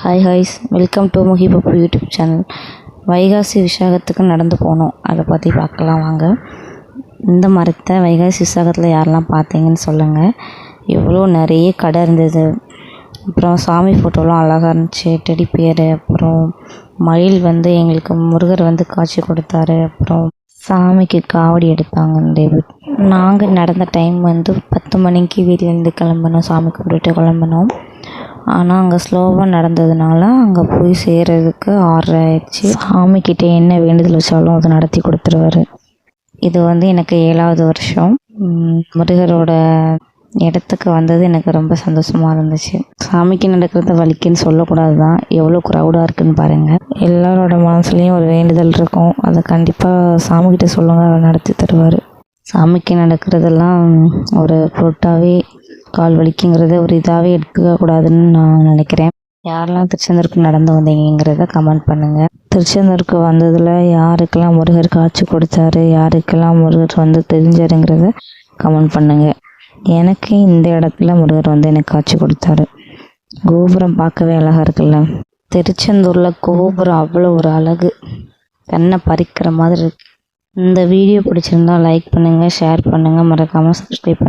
Hi hi's welcome to Muhi Pappu YouTube channel Vaikasi விசாகத்துக்கு நடந்து போனோம். அதை பற்றி பார்க்கலாம் வாங்க. இந்த மரத்தை வைகாசி விசாகத்தில் யாரெல்லாம் பார்த்தீங்கன்னு சொல்லுங்கள் எவ்வளோ நிறைய கடை இருந்தது. அப்புறம் சாமி ஃபோட்டோலாம் அழகாக இருந்துச்சு. டெடி பேர் அப்புறம் மயில் வந்து எங்களுக்கு முருகர் வந்து காட்சி கொடுத்தாரு. அப்புறம் சாமிக்கு காவடி எடுத்தாங்க நிறைய நாங்கள் நடந்த டைம் வந்து பத்து மணிக்கு வீட்டிலேருந்து கிளம்புனோம் சாமி கும்பிட்டுட்டு கிளம்புனோம் ஆனால் அங்கே ஸ்லோவாக நடந்ததுனால அங்கே போய் சேர்கிறதுக்கு ஆறரை ஆயிடுச்சு சாமிக்கிட்ட என்ன வேண்டுதல் வச்சாலும் அதை நடத்தி கொடுத்துருவாரு. இது வந்து எனக்கு ஏழாவது வருஷம். முருகரோட இடத்துக்கு வந்தது எனக்கு ரொம்ப சந்தோஷமாக இருந்துச்சு. சாமிக்கு நடக்கிறத வலிக்குன்னு சொல்லக்கூடாது தான் எவ்வளோ க்ரௌடாக இருக்குன்னு பாருங்கள் எல்லாரோட மனசுலேயும் ஒரு வேண்டுதல் இருக்கும். அதை கண்டிப்பாக சாமிக்கிட்ட சொல்லுங்கள் அவர் நடத்தி தருவார். சாமிக்கு நடக்கிறதெல்லாம் ஒரு பொருட்டாகவே கால் வலிக்குங்கிறத ஒரு இதாகவே எடுக்கக்கூடாதுன்னு நான் நினைக்கிறேன். யாரெல்லாம் திருச்செந்தூருக்கு நடந்து வந்தீங்கிறத கமெண்ட் பண்ணுங்கள் திருச்செந்தூருக்கு வந்ததில் யாருக்கெல்லாம் முருகர் காட்சி கொடுத்தாரு யாருக்கெல்லாம் முருகர் வந்து தெரிஞ்சாருங்கிறத கமெண்ட் பண்ணுங்கள் எனக்கு இந்த இடத்துல முருகர் வந்து எனக்கு காட்சி கொடுத்தாரு. கோபுரம் பார்க்கவே அழகாக இருக்குல்ல. திருச்செந்தூரில் கோபுரம் அவ்வளோ ஒரு அழகு. கண்ணை பறிக்கிற மாதிரி இருக்கு. இந்த வீடியோ பிடிச்சிருந்தா லைக் பண்ணுங்கள் ஷேர் பண்ணுங்கள் மறக்காமல் சப்ஸ்கிரைப் பண்ணுங்கள்